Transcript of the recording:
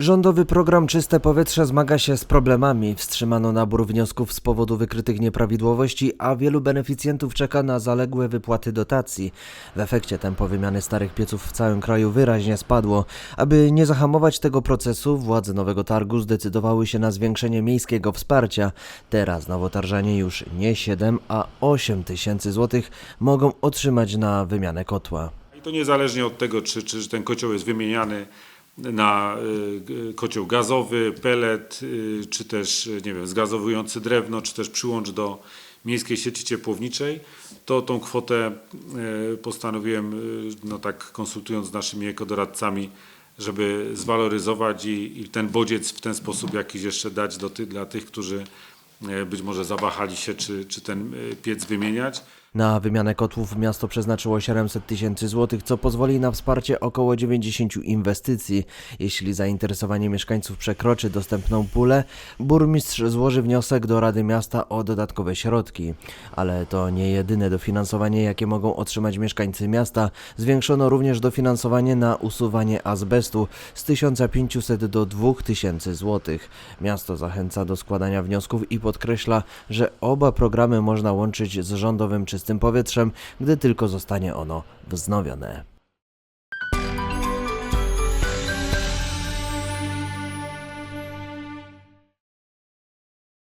Rządowy program Czyste Powietrze zmaga się z problemami. Wstrzymano nabór wniosków z powodu wykrytych nieprawidłowości, a wielu beneficjentów czeka na zaległe wypłaty dotacji. W efekcie tempo wymiany starych pieców w całym kraju wyraźnie spadło. Aby nie zahamować tego procesu, władze Nowego Targu zdecydowały się na zwiększenie miejskiego wsparcia. Teraz nowotarżanie już nie 7, a 8 tysięcy złotych mogą otrzymać na wymianę kotła. I to niezależnie od tego, czy, czy ten kocioł jest wymieniany na y, kocioł gazowy, pelet, y, czy też, nie wiem, zgazowujący drewno, czy też przyłącz do miejskiej sieci ciepłowniczej, to tą kwotę y, postanowiłem, no tak konsultując z naszymi ekodoradcami, żeby zwaloryzować i, i ten bodziec w ten sposób jakiś jeszcze dać do ty, dla tych, którzy być może zawahali się, czy, czy ten piec wymieniać. Na wymianę kotłów miasto przeznaczyło 700 tysięcy złotych, co pozwoli na wsparcie około 90 inwestycji. Jeśli zainteresowanie mieszkańców przekroczy dostępną pulę, burmistrz złoży wniosek do Rady Miasta o dodatkowe środki. Ale to nie jedyne dofinansowanie, jakie mogą otrzymać mieszkańcy miasta. Zwiększono również dofinansowanie na usuwanie azbestu z 1500 do 2000 złotych. Miasto zachęca do składania wniosków i podkreśla, że oba programy można łączyć z rządowym czystym powietrzem, gdy tylko zostanie ono wznowione.